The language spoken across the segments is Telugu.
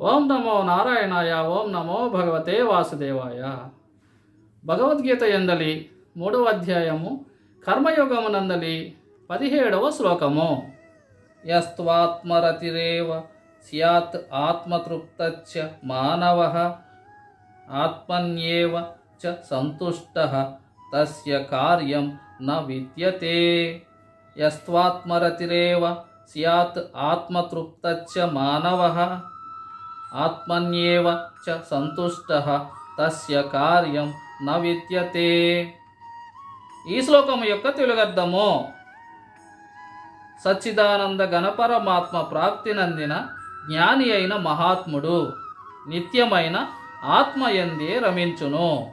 ఓం నమో నారాయణాయ ఓం నమో భగవతే వాసుదేవాయ భగవద్గీత ఎందలి మూడవ అధ్యాయము కర్మయోగమునందలి పదిహేడవ శ్లోకము యస్త్వాత్మరతిరేవ స్యాత్ ఆత్మతృప్తచ్చ మానవ ఆత్మన్యేవ చ సంతుష్ట తస్య కార్యం న విద్యతే యస్త్వాత్మరతిరేవ స్యాత్ ఆత్మతృప్తచ్చ మానవ ఆత్మన్యేవ చ సంతుష్ట తస్య కార్యం న విద్యతే ఈ శ్లోకం యొక్క తెలుగర్థము. సచ్చిదానంద గణపరమాత్మ ప్రాప్తినందిన జ్ఞాని అయిన మహాత్ముడు నిత్యమైన ఆత్మయందే రమించును.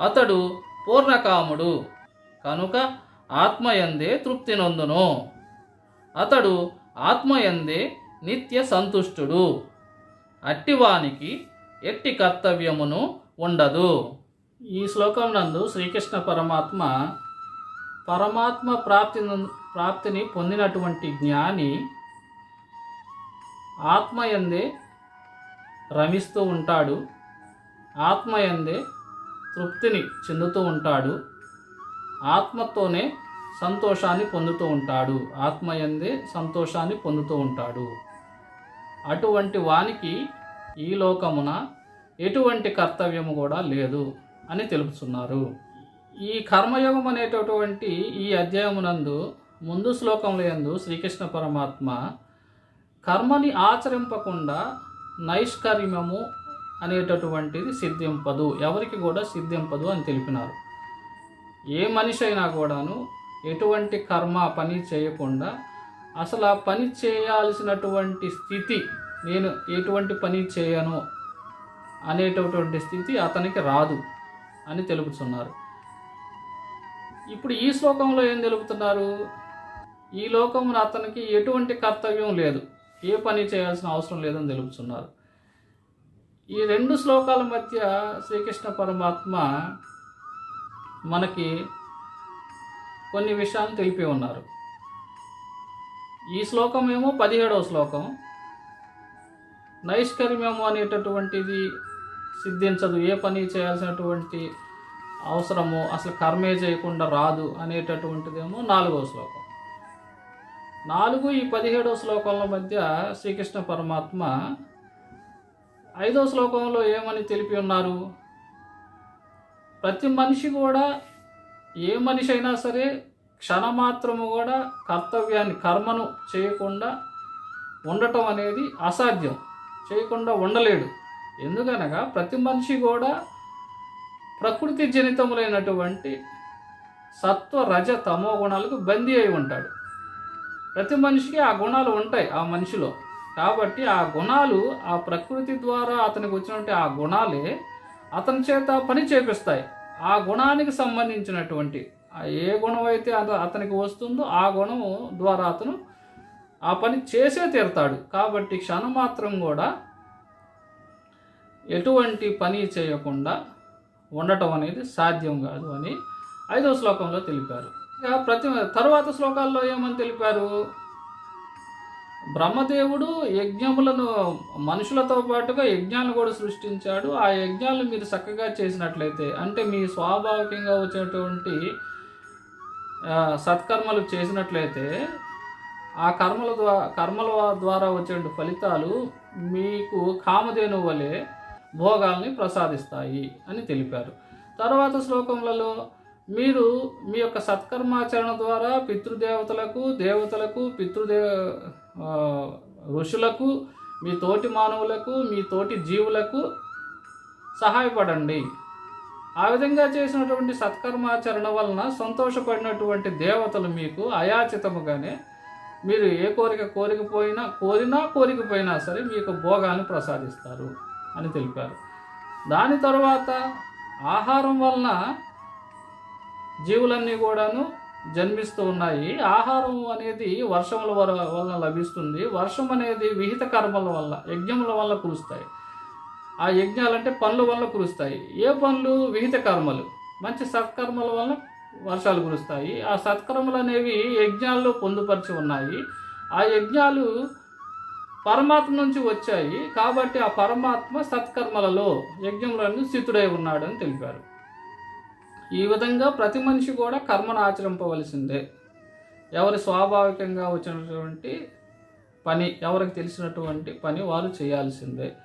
అతడు పూర్ణకాముడు కనుక ఆత్మయందే తృప్తి నొందును. అతడు ఆత్మయందే నిత్య సంతుష్టుడు. అట్టివానికి ఎట్టి కర్తవ్యమును ఉండదు. ఈ శ్లోకం నందు శ్రీకృష్ణ పరమాత్మ పరమాత్మ ప్రాప్తి ప్రాప్తిని పొందినటువంటి జ్ఞాని ఆత్మయందే రమిస్తూ ఉంటాడు. ఆత్మయందే తృప్తిని చెందుతూ ఉంటాడు. ఆత్మతోనే సంతోషాన్ని పొందుతూ ఉంటాడు. ఆత్మయందే సంతోషాన్ని పొందుతూ ఉంటాడు. అటువంటి వానికి ఈ లోకమున ఎటువంటి కర్తవ్యము కూడా లేదు అని తెలుపుతున్నారు ఈ కర్మయోగం అనేటటువంటి ఈ అధ్యాయమునందు ముందు శ్లోకంలో యందు శ్రీకృష్ణ పరమాత్మ కర్మని ఆచరింపకుండా నైష్కర్మ్యము అనేటటువంటిది సిద్ధింపదు ఎవరికి కూడా సిద్ధింపదు అని తెలిపినారు. ఏ మనిషి అయినా కూడాను ఎటువంటి కర్మ పని చేయకుండా అసలు ఆ పని చేయాల్సినటువంటి స్థితి నేను ఎటువంటి పని చేయను అనేటటువంటి స్థితి అతనికి రాదు అని తెలుపుతున్నారు. ఇప్పుడు ఈ శ్లోకంలో ఏం తెలుపుతున్నారు? ఈ లోకమున అతనికి ఎటువంటి కర్తవ్యం లేదు. ఏ పని చేయాల్సిన అవసరం లేదని తెలుపుతున్నారు. ఈ రెండు శ్లోకాల మధ్య శ్రీకృష్ణ పరమాత్మ మనకి కొన్ని విషయాలు తెలిపి ఉన్నారు. ఈ శ్లోకం ఏమో పదిహేడవ శ్లోకం నైష్కర్మ్యము అనేటటువంటిది సిద్ధించదు. ఏ పని చేయాల్సినటువంటి అవసరము అసలు కర్మే చేయకుండా రాదు అనేటటువంటిదేమో నాలుగవ శ్లోకం. నాలుగు ఈ పదిహేడవ శ్లోకాల మధ్య శ్రీకృష్ణ పరమాత్మ ఐదవ శ్లోకంలో ఏమని తెలిపి ఉన్నారు? ప్రతి మనిషి కూడా ఏ మనిషి అయినా సరే క్షణమాత్రము కూడా కర్తవ్యాన్ని కర్మను చేయకుండా ఉండటం అనేది అసాధ్యం. చేయకుండా ఉండలేడు. ఎందుకనగా ప్రతి మనిషి కూడా ప్రకృతి జనితములైనటువంటి సత్వ రజ తమో గుణాలకు బందీ అయి ఉంటాడు. ప్రతి మనిషికి ఆ గుణాలు ఉంటాయి ఆ మనిషిలో. కాబట్టి ఆ గుణాలు ఆ ప్రకృతి ద్వారా అతనికి వచ్చినటువంటి ఆ గుణాలే అతని చేత పని చేపిస్తాయి. ఆ గుణానికి సంబంధించినటువంటి ఏ గుణం అయితే అతనికి వస్తుందో ఆ గుణము ద్వారా అతను ఆ పని చేసే తీరుతాడు. కాబట్టి క్షణమాత్రం కూడా ఎటువంటి పని చేయకుండా ఉండటం అనేది సాధ్యం కాదు అని ఐదవ శ్లోకంలో తెలిపారు. ఇక ప్రతి తరువాత శ్లోకాల్లో ఏమని తెలిపారు? బ్రహ్మదేవుడు యజ్ఞములను మనుషులతో పాటుగా యజ్ఞాలను కూడా సృష్టించాడు. ఆ యజ్ఞాలను మీరు చక్కగా చేసినట్లయితే అంటే మీ స్వాభావికంగా వచ్చేటువంటి సత్కర్మలు చేసినట్లయితే ఆ కర్మల ద్వారా కర్మల ద్వారా వచ్చే ఫలితాలు మీకు కామధేను వలె భోగాల్ని ప్రసాదిస్తాయి అని తెలిపారు. తర్వాత శ్లోకములలో మీరు మీ యొక్క సత్కర్మాచరణ ద్వారా పితృదేవతలకు దేవతలకు పితృదే ఋషులకు మీ తోటి మానవులకు మీ తోటి జీవులకు సహాయపడండి. ఆ విధంగా చేసినటువంటి సత్కర్మాచరణ వలన సంతోషపడినటువంటి దేవతలు మీకు అయాచితముగానే మీరు ఏ కోరిక కోరికపోయినా కోరినా కోరికపోయినా సరే మీకు భోగాన్ని ప్రసాదిస్తారు అని తెలిపారు. దాని తర్వాత ఆహారం వలన జీవులన్నీ కూడాను జన్మిస్తూ ఉన్నాయి. ఆహారం అనేది వర్షముల వర- వలన లభిస్తుంది. వర్షం అనేది విహిత కర్మల వల్ల యజ్ఞముల వల్ల కురుస్తాయి. ఆ యజ్ఞాలంటే పనుల వల్ల కురుస్తాయి. ఏ పనులు విహిత కర్మలు. మంచి సత్కర్మల వల్ల వర్షాలు కురుస్తాయి. ఆ సత్కర్మలు అనేవి యజ్ఞాల్లో పొందుపరిచి ఉన్నాయి. ఆ యజ్ఞాలు పరమాత్మ నుంచి వచ్చాయి. కాబట్టి ఆ పరమాత్మ సత్కర్మలలో యజ్ఞములను స్థితుడై ఉన్నాడని తెలిపారు. ఈ విధంగా ప్రతి మనిషి కూడా కర్మను ఆచరింపవలసిందే. ఎవరి స్వాభావికంగా వచ్చినటువంటి పని ఎవరికి తెలిసినటువంటి పని వారు చేయాల్సిందే.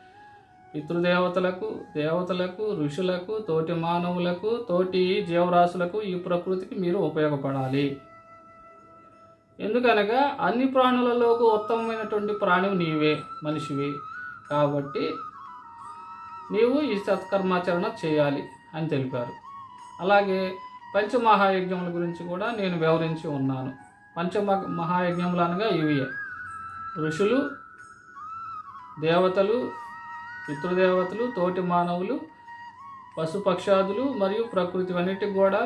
పితృదేవతలకు దేవతలకు ఋషులకు తోటి మానవులకు తోటి జీవరాశులకు ఈ ప్రకృతికి మీరు ఉపయోగపడాలి. ఎందుకనగా అన్ని ప్రాణులలోకి ఉత్తమమైనటువంటి ప్రాణివి నీవే మనిషివి. కాబట్టి నీవు ఈ సత్కర్మాచరణ చేయాలి అని తెలిపారు. అలాగే పంచమహాయజ్ఞముల గురించి కూడా నేను వివరించి ఉన్నాను. పంచమ మహాయజ్ఞములు అనగా ఇవి. ఋషులు దేవతలు పితృదేవతలు తోటి మానవులు పశుపక్షాదులు మరియు ప్రకృతి అన్నిటికి కూడా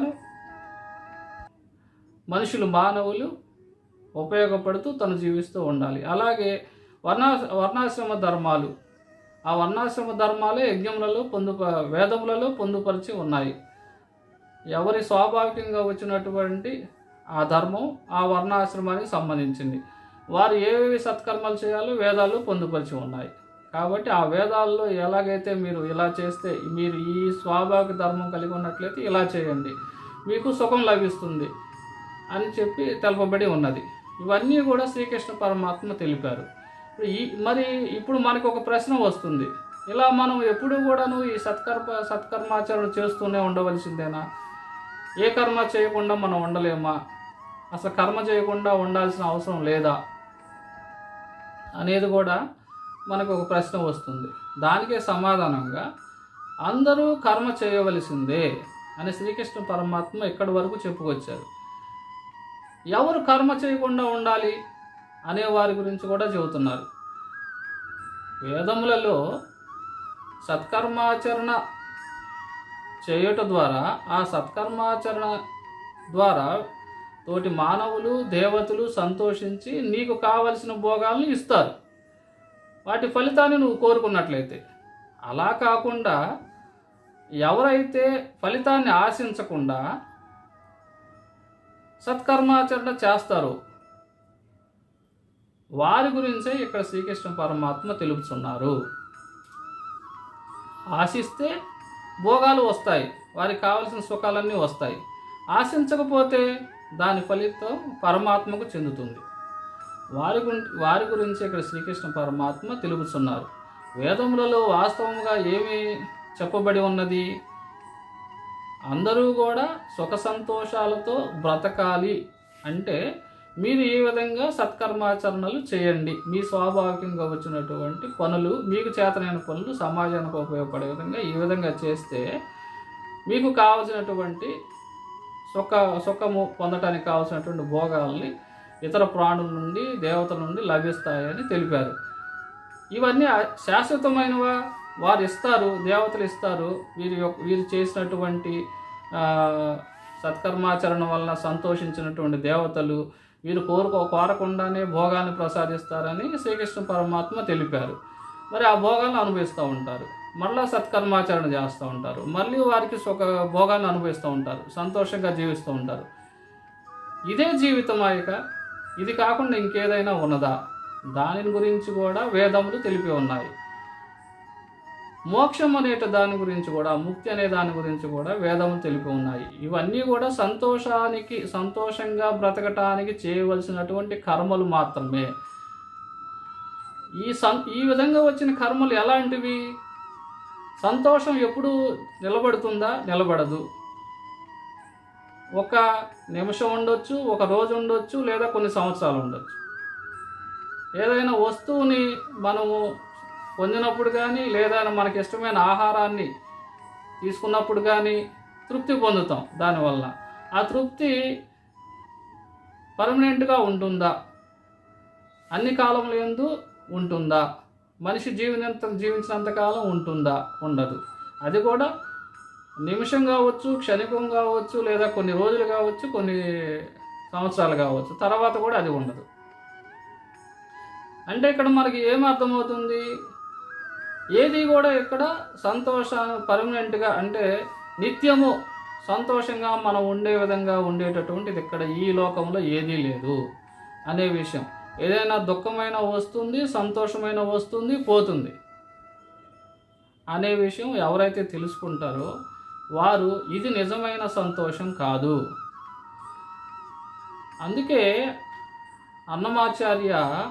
మనుషులు మానవులు ఉపయోగపడుతూ తను జీవిస్తూ ఉండాలి. అలాగే వర్ణా వర్ణాశ్రమ ధర్మాలు. ఆ వర్ణాశ్రమ ధర్మాలే యజ్ఞములలో పొందు వేదములలో పొందుపరిచి ఉన్నాయి. ఎవరి స్వాభావికంగా వచ్చినటువంటి ఆ ధర్మం ఆ వర్ణాశ్రమానికి సంబంధించింది. వారు ఏవేవి సత్కర్మలు చేయాలో వేదాలు పొందుపరిచి ఉన్నాయి. కాబట్టి ఆ వేదాల్లో ఎలాగైతే మీరు ఇలా చేస్తే మీరు ఈ స్వాభావిక ధర్మం కలిగి ఉన్నట్లయితే ఇలా చేయండి. మీకు సుఖం లభిస్తుంది అని చెప్పి తెలపబడి ఉన్నది. ఇవన్నీ కూడా శ్రీకృష్ణ పరమాత్మ తెలిపారు. ఈ మరి ఇప్పుడు మనకు ఒక ప్రశ్న వస్తుంది. ఇలా మనం ఎప్పుడు కూడాను ఈ సత్కర్మ సత్కర్మాచరణ చేస్తూనే ఉండవలసిందేనా? ఏ కర్మ చేయకుండా మనం ఉండలేమా? అసలు కర్మ చేయకుండా ఉండాల్సిన అవసరం లేదా? అనేది కూడా మనకు ఒక ప్రశ్న వస్తుంది. దానికే సమాధానంగా అందరూ కర్మ చేయవలసిందే అని శ్రీకృష్ణ పరమాత్మ ఇక్కడి వరకు చెప్పుకొచ్చారు. ఎవరు కర్మ చేయకుండా ఉండాలి అనే వారి గురించి కూడా చెబుతున్నారు. వేదములలో సత్కర్మాచరణ చేయుట ద్వారా ఆ సత్కర్మాచరణ ద్వారా తోటి మానవులు దేవతలు సంతోషించి నీకు కావలసిన భోగాలను ఇస్తారు. వాటి ఫలితాన్ని నువ్వు కోరుకున్నట్లయితే. అలా కాకుండా ఎవరైతే ఫలితాన్ని ఆశించకుండా సత్కర్మాచరణ చేస్తారో వారి గురించే ఇక్కడ శ్రీకృష్ణ పరమాత్మ తెలుపుతున్నారు. ఆశిస్తే భోగాలు వస్తాయి వారికి కావలసిన సుఖాలన్నీ వస్తాయి. ఆశించకపోతే దాని ఫలితం పరమాత్మకు చెందుతుంది. వారి గురి వారి గురించి ఇక్కడ శ్రీకృష్ణ పరమాత్మ తెలుపుతున్నారు. వేదములలో వాస్తవంగా ఏమి చెప్పబడి ఉన్నది? అందరూ కూడా సుఖ సంతోషాలతో బ్రతకాలి అంటే మీరు ఈ విధంగా సత్కర్మాచరణలు చేయండి? మీ స్వాభావికంగా వచ్చినటువంటి పనులు మీకు చేతనైన పనులు సమాజానికి ఉపయోగపడే విధంగా ఈ విధంగా చేస్తే మీకు కావలసినటువంటి సుఖ సుఖము పొందటానికి కావాల్సినటువంటి భోగాల్ని ఇతర ప్రాణుల నుండి దేవతల నుండి లభిస్తాయని తెలిపారు. ఇవన్నీ శాశ్వతమైనవా? వారు ఇస్తారు దేవతలు ఇస్తారు. వీరి యొక్క వీరు చేసినటువంటి సత్కర్మాచరణ వలన సంతోషించినటువంటి దేవతలు వీరు కోరుకో కోరకుండానే భోగాన్ని ప్రసాదిస్తారని శ్రీకృష్ణ పరమాత్మ తెలిపారు. మరి ఆ భోగాలను అనుభవిస్తూ ఉంటారు. మళ్ళీ సత్కర్మాచరణ చేస్తూ ఉంటారు. మళ్ళీ వారికి సుఖ భోగాన్ని అనుభవిస్తూ ఉంటారు. సంతోషంగా జీవిస్తూ ఉంటారు. ఇదే జీవితం యొక్క ఇది కాకుండా ఇంకేదైనా ఉన్నదా? దాని గురించి కూడా వేదములు తెలిపి ఉన్నాయి. మోక్షం అనేట దాని గురించి కూడా ముక్తి అనే దాని గురించి కూడా వేదములు తెలిపి ఉన్నాయి. ఇవన్నీ కూడా సంతోషానికి సంతోషంగా బ్రతకటానికి చేయవలసినటువంటి కర్మలు మాత్రమే. ఈ సం ఈ విధంగా వచ్చిన కర్మలు ఎలాంటివి? సంతోషం ఎప్పుడు నిలబడుతుందా? నిలబడదు. ఒక నిమిషం ఉండొచ్చు ఒక రోజు ఉండొచ్చు లేదా కొన్ని సంవత్సరాలు ఉండొచ్చు. ఏదైనా వస్తువుని మనము పొందినప్పుడు కానీ లేదా మనకి ఇష్టమైన ఆహారాన్ని తీసుకున్నప్పుడు కానీ తృప్తి పొందుతాం దానివల్ల. ఆ తృప్తి పర్మనెంట్గా ఉంటుందా? అన్ని కాలంలో ఎందు ఉంటుందా? మనిషి జీవినంత జీవించినంత కాలం ఉంటుందా? ఉండదు. అది కూడా నిమిషం కావచ్చు క్షణికం కావచ్చు లేదా కొన్ని రోజులు కావచ్చు కొన్ని సంవత్సరాలు కావచ్చు తర్వాత కూడా అది ఉండదు. అంటే ఇక్కడ మనకి ఏం అర్థమవుతుంది? ఏది కూడా ఇక్కడ సంతోష పర్మనెంట్గా అంటే నిత్యము సంతోషంగా మనం ఉండే విధంగా ఉండేటటువంటిది ఇక్కడ ఈ లోకంలో ఏదీ లేదు అనే విషయం. ఏదైనా దుఃఖమైన వస్తుంది సంతోషమైన వస్తుంది పోతుంది అనే విషయం ఎవరైతే తెలుసుకుంటారో వారు ఇది నిజమైన సంతోషం కాదు. అందుకే అన్నమాచార్య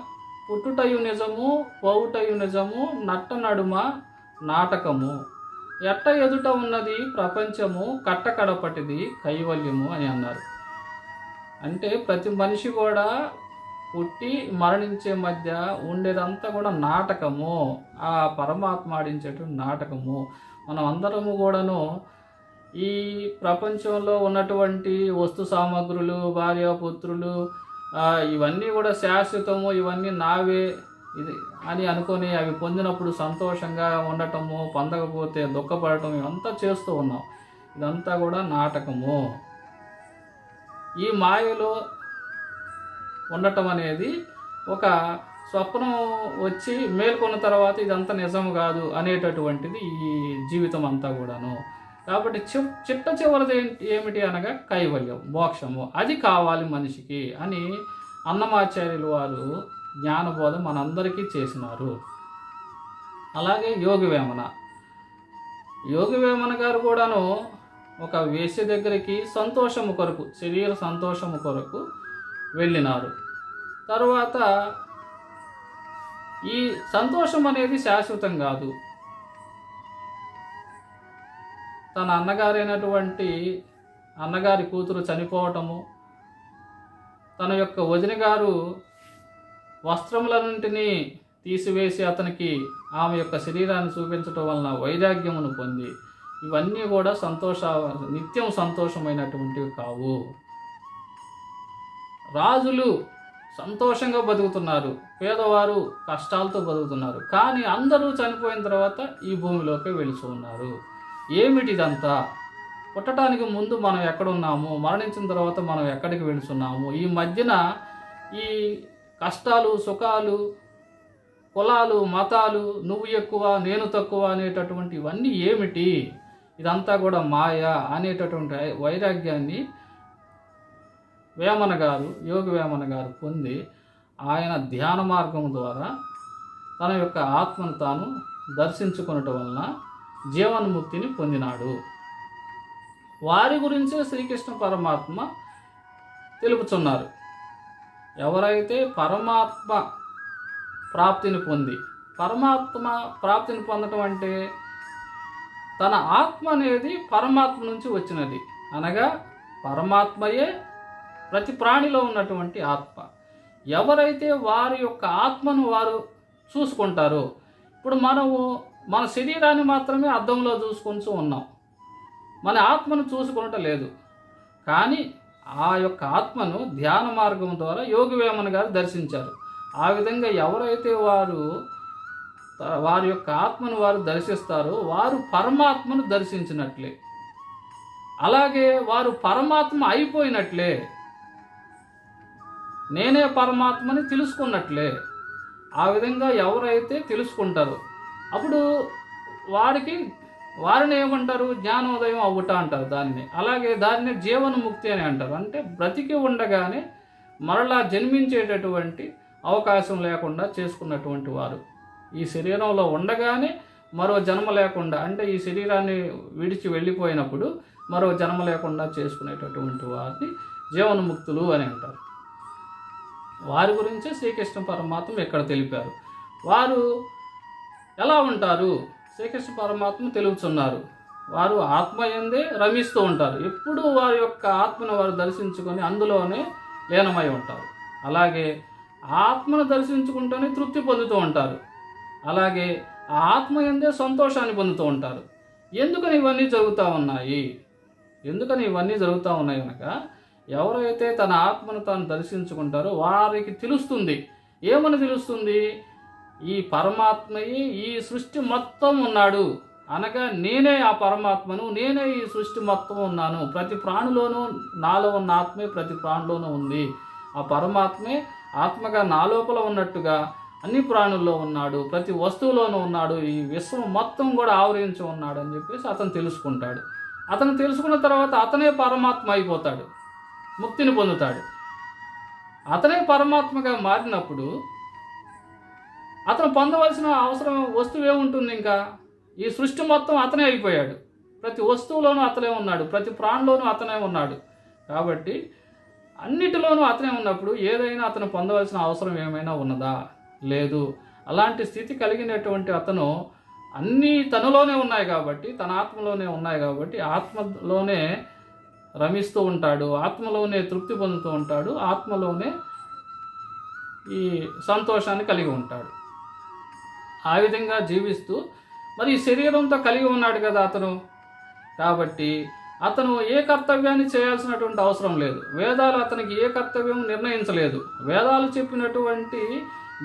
పుట్టుటయు నిజము పోవుటయు నిజము నట్ట నడుమ నాటకము. ఎట్ట ఎదుట ఉన్నది ప్రపంచము కట్టకడపటిది కైవల్యము అని అన్నారు. అంటే ప్రతి మనిషి కూడా పుట్టి మరణించే మధ్య ఉండేదంతా కూడా నాటకము. ఆ పరమాత్మ ఆడించేటువంటి నాటకము. మనం అందరము కూడాను ఈ ప్రపంచంలో ఉన్నటువంటి వస్తు సామాగ్రులు భార్యాపుత్రులు పుత్రులు ఇవన్నీ కూడా శాశ్వతము ఇవన్నీ నావే ఇది అని అనుకొని అవి పొందినప్పుడు సంతోషంగా ఉండటము పొందకపోతే దుఃఖపడటం ఇవంతా చేస్తూ ఉన్నాం. ఇదంతా కూడా నాటకము. ఈ మాయలో ఉండటం అనేది ఒక స్వప్నం వచ్చి మేల్కొన్న తర్వాత ఇదంతా నిజం కాదు అనేటటువంటిది ఈ జీవితం అంతా కూడాను. కాబట్టి చి చిట్ట చివరిది ఏంటి ఏమిటి అనగా కైవల్యం మోక్షము. అది కావాలి మనిషికి అని అన్నమాచార్యులు వారు జ్ఞానబోధ మనందరికీ చేసినారు. అలాగే యోగివేమన. యోగివేమన గారు కూడాను ఒక వేసి దగ్గరికి సంతోషము కొరకు శరీర సంతోషము కొరకు వెళ్ళినారు. తరువాత ఈ సంతోషం అనేది శాశ్వతం కాదు. తన అన్నగారైనటువంటి అన్నగారి కూతురు చనిపోవటము తన యొక్క వదిన గారు వస్త్రములన్నింటినీ తీసివేసి అతనికి ఆమె యొక్క శరీరాన్ని చూపించటం వలన వైరాగ్యమును పొంది ఇవన్నీ కూడా సంతోష నిత్యం సంతోషమైనటువంటివి కావు. రాజులు సంతోషంగా బతుకుతున్నారు పేదవారు కష్టాలతో బతుకుతున్నారు కానీ అందరూ చనిపోయిన తర్వాత ఈ భూమిలోకి వెళుతూ ఉన్నారు. ఏమిటిదంతా? పుట్టడానికి ముందు మనం ఎక్కడున్నాము? మరణించిన తర్వాత మనం ఎక్కడికి వెళుతున్నాము? ఈ మధ్యన ఈ కష్టాలు సుఖాలు కులాలు మతాలు నువ్వు ఎక్కువ నేను తక్కువ అనేటటువంటి ఇవన్నీ ఏమిటి? ఇదంతా కూడా మాయ అనేటటువంటి వైరాగ్యాన్ని వేమన గారు యోగి వేమన గారు పొంది ఆయన ధ్యాన మార్గం ద్వారా తన యొక్క ఆత్మను తాను దర్శించుకునటం వలన జీవన్ముక్తిని పొందినాడు. వారి గురించే శ్రీకృష్ణ పరమాత్మ తెలుపుచున్నారు. ఎవరైతే పరమాత్మ ప్రాప్తిని పొంది పరమాత్మ ప్రాప్తిని పొందటం అంటే తన ఆత్మ అనేది పరమాత్మ నుంచి వచ్చినది. అనగా పరమాత్మయే ప్రతి ప్రాణిలో ఉన్నటువంటి ఆత్మ. ఎవరైతే వారి యొక్క ఆత్మను వారు చూసుకుంటారో ఇప్పుడు మనము మన శరీరాన్ని మాత్రమే అద్దంలో చూసుకుంటూ ఉన్నాం. మన ఆత్మను చూసుకునటం లేదు. కానీ ఆ యొక్క ఆత్మను ధ్యాన మార్గం ద్వారా యోగివేమన గారు దర్శించారు. ఆ విధంగా ఎవరైతే వారు వారి యొక్క ఆత్మను వారు దర్శిస్తారో వారు పరమాత్మను దర్శించినట్లే. అలాగే వారు పరమాత్మ అయిపోయినట్లే. నేనే పరమాత్మని తెలుసుకున్నట్లే. ఆ విధంగా ఎవరైతే తెలుసుకుంటారో అప్పుడు వారికి వారిని ఏమంటారు? జ్ఞానోదయం అవ్వట అంటారు దాన్ని. అలాగే దాన్ని జీవన్ముక్తి అని అంటారు. అంటే బ్రతికి ఉండగానే మరలా జన్మించేటటువంటి అవకాశం లేకుండా చేసుకున్నటువంటి వారు. ఈ శరీరంలో ఉండగానే మరో జన్మ లేకుండా అంటే ఈ శరీరాన్ని విడిచి వెళ్ళిపోయినప్పుడు మరో జన్మ లేకుండా చేసుకునేటటువంటి వారిని జీవన్ముక్తులు అని అంటారు. వారి గురించే శ్రీకృష్ణ పరమాత్మ ఇక్కడ తెలిపారు. వారు ఎలా ఉంటారు? శ్రీకృష్ణ పరమాత్మ తెలుగుచున్నారు. వారు ఆత్మ ఎందే రమిస్తూ ఉంటారు. ఎప్పుడూ వారి యొక్క ఆత్మను వారు దర్శించుకొని అందులోనే లీనమై ఉంటారు. అలాగే ఆ ఆత్మను దర్శించుకుంటూనే తృప్తి పొందుతూ ఉంటారు. అలాగే ఆ ఆత్మ ఎందే సంతోషాన్ని పొందుతూ ఉంటారు. ఎందుకని ఇవన్నీ జరుగుతూ ఉన్నాయి? ఎందుకని ఇవన్నీ జరుగుతూ ఉన్నాయి కనుక ఎవరైతే తన ఆత్మను తాను దర్శించుకుంటారో వారికి తెలుస్తుంది. ఏమని తెలుస్తుంది? ఈ పరమాత్మయి ఈ సృష్టి మొత్తం ఉన్నాడు. అనగా నేనే ఆ పరమాత్మను నేనే ఈ సృష్టి మొత్తం ఉన్నాను. ప్రతి ప్రాణిలోనూ నాలో ఉన్న ఆత్మే ప్రతి ప్రాణిలోనూ ఉంది. ఆ పరమాత్మే ఆత్మగా నా లోపల ఉన్నట్టుగా అన్ని ప్రాణుల్లో ఉన్నాడు ప్రతి వస్తువులోనూ ఉన్నాడు. ఈ విశ్వం మొత్తం కూడా ఆవరించి ఉన్నాడు అని చెప్పేసి అతను తెలుసుకుంటాడు. అతను తెలుసుకున్న తర్వాత అతనే పరమాత్మ అయిపోతాడు ముక్తిని పొందుతాడు. అతనే పరమాత్మగా మారినప్పుడు అతను పొందవలసిన అవసరం వస్తువే ఉంటుంది ఇంకా. ఈ సృష్టి మొత్తం అతనే అయిపోయాడు. ప్రతి వస్తువులోనూ అతనే ఉన్నాడు. ప్రతి ప్రాణంలోనూ అతనే ఉన్నాడు. కాబట్టి అన్నిటిలోనూ అతనే ఉన్నప్పుడు ఏదైనా అతను పొందవలసిన అవసరం ఏమైనా ఉన్నదా? లేదు. అలాంటి స్థితి కలిగినటువంటి అతను అన్నీ తనలోనే ఉన్నాయి కాబట్టి తన ఆత్మలోనే ఉన్నాయి కాబట్టి ఆత్మలోనే రమిస్తూ ఉంటాడు. ఆత్మలోనే తృప్తి పొందుతూ ఉంటాడు. ఆత్మలోనే ఈ సంతోషాన్ని కలిగి ఉంటాడు. ఆ విధంగా జీవిస్తూ మరి శరీరంతో కలిగి ఉన్నాడు కదా అతను. కాబట్టి అతను ఏ కర్తవ్యాన్ని చేయాల్సినటువంటి అవసరం లేదు. వేదాలు అతనికి ఏ కర్తవ్యం నిర్ణయించలేదు. వేదాలు చెప్పినటువంటి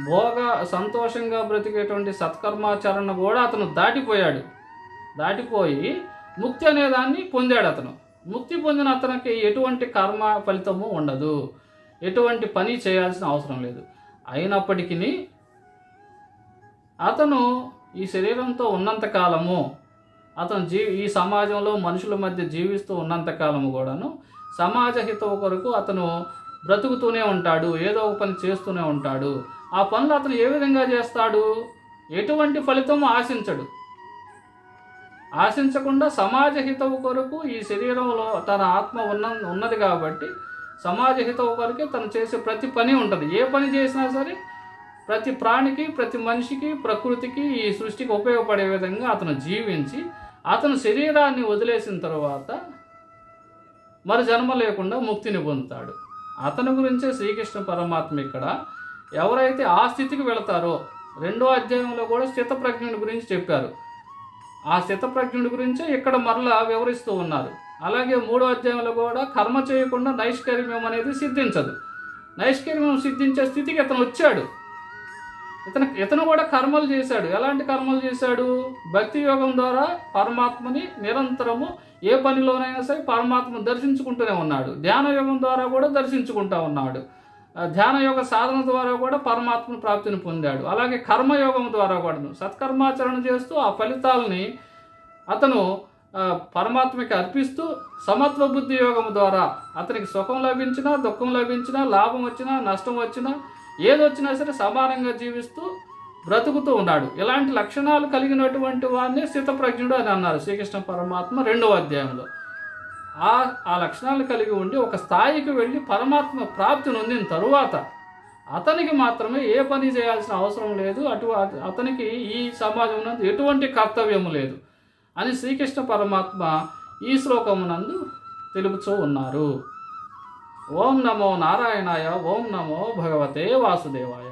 భోగ సంతోషంగా బ్రతికేటువంటి సత్కర్మాచరణ కూడా అతను దాటిపోయాడు. దాటిపోయి ముక్తి అనే దాన్ని పొందాడు అతను. ముక్తి పొందిన అతనికి ఎటువంటి కర్మ ఫలితము ఉండదు. ఎటువంటి పని చేయాల్సిన అవసరం లేదు. అయినప్పటికీ అతను ఈ శరీరంతో ఉన్నంత కాలము అతను జీ ఈ సమాజంలో మనుషుల మధ్య జీవిస్తూ ఉన్నంత కాలము కూడాను సమాజ హితవు కొరకు అతను బ్రతుకుతూనే ఉంటాడు ఏదో ఒక పని చేస్తూనే ఉంటాడు. ఆ పనులు అతను ఏ విధంగా చేస్తాడు? ఎటువంటి ఫలితం ఆశించడు. ఆశించకుండా సమాజ హితవు కొరకు ఈ శరీరంలో తన ఆత్మ ఉన్న ఉన్నది కాబట్టి సమాజ హితవు కొరకే తను చేసే ప్రతి పని ఉంటుంది. ఏ పని చేసినా సరే ప్రతి ప్రాణికి ప్రతి మనిషికి ప్రకృతికి ఈ సృష్టికి ఉపయోగపడే విధంగా అతను జీవించి అతను శరీరాన్ని వదిలేసిన తర్వాత మరి జన్మ లేకుండా ముక్తిని పొందుతాడు. అతని గురించే శ్రీకృష్ణ పరమాత్మ ఇక్కడ ఎవరైతే ఆ స్థితికి వెళతారో రెండో అధ్యాయంలో కూడా స్థితప్రజ్ఞుడి గురించి చెప్పారు. ఆ స్థితప్రజ్ఞుడి గురించే ఇక్కడ మరలా వివరిస్తూ ఉన్నారు. అలాగే మూడో అధ్యాయంలో కూడా కర్మ చేయకుండా నైష్కర్మ్యం అనేది సిద్ధించదు. నైష్కర్మ్యం సిద్ధించే స్థితికి అతను వచ్చాడు. ఇతను ఇతను కూడా కర్మలు చేశాడు. ఎలాంటి కర్మలు చేశాడు? భక్తి యోగం ద్వారా పరమాత్మని నిరంతరము ఏ పనిలోనైనా సరే పరమాత్మను దర్శించుకుంటూనే ఉన్నాడు. ధ్యాన యోగం ద్వారా కూడా దర్శించుకుంటా ఉన్నాడు. ధ్యాన యోగ సాధన ద్వారా కూడా పరమాత్మ ప్రాప్తిని పొందాడు. అలాగే కర్మయోగం ద్వారా కూడా సత్కర్మాచరణ చేస్తూ ఆ ఫలితాలని అతను పరమాత్మకి అర్పిస్తూ సమత్వ బుద్ధి యోగం ద్వారా అతనికి సుఖం లభించినా దుఃఖం లభించినా లాభం వచ్చినా నష్టం వచ్చినా ఏది వచ్చినా సరే సమానంగా జీవిస్తూ బ్రతుకుతూ ఉన్నాడు. ఇలాంటి లక్షణాలు కలిగినటువంటి వాడిని స్థితప్రజ్ఞుడు అని అన్నారు శ్రీకృష్ణ పరమాత్మ రెండవ అధ్యాయంలో. ఆ ఆ లక్షణాలు కలిగి ఉండి ఒక స్థాయికి వెళ్ళి పరమాత్మ ప్రాప్తి నొందిన తరువాత అతనికి మాత్రమే ఏ పని చేయాల్సిన అవసరం లేదు అటు అతనికి ఈ సమాజం ఎటువంటి కర్తవ్యం లేదు అని శ్రీకృష్ణ పరమాత్మ ఈ శ్లోకమునందు తెలుపుతూ ఉన్నారు. ఓం నమో నారాయణాయ ఓం నమో భగవతే వాసుదేవాయ.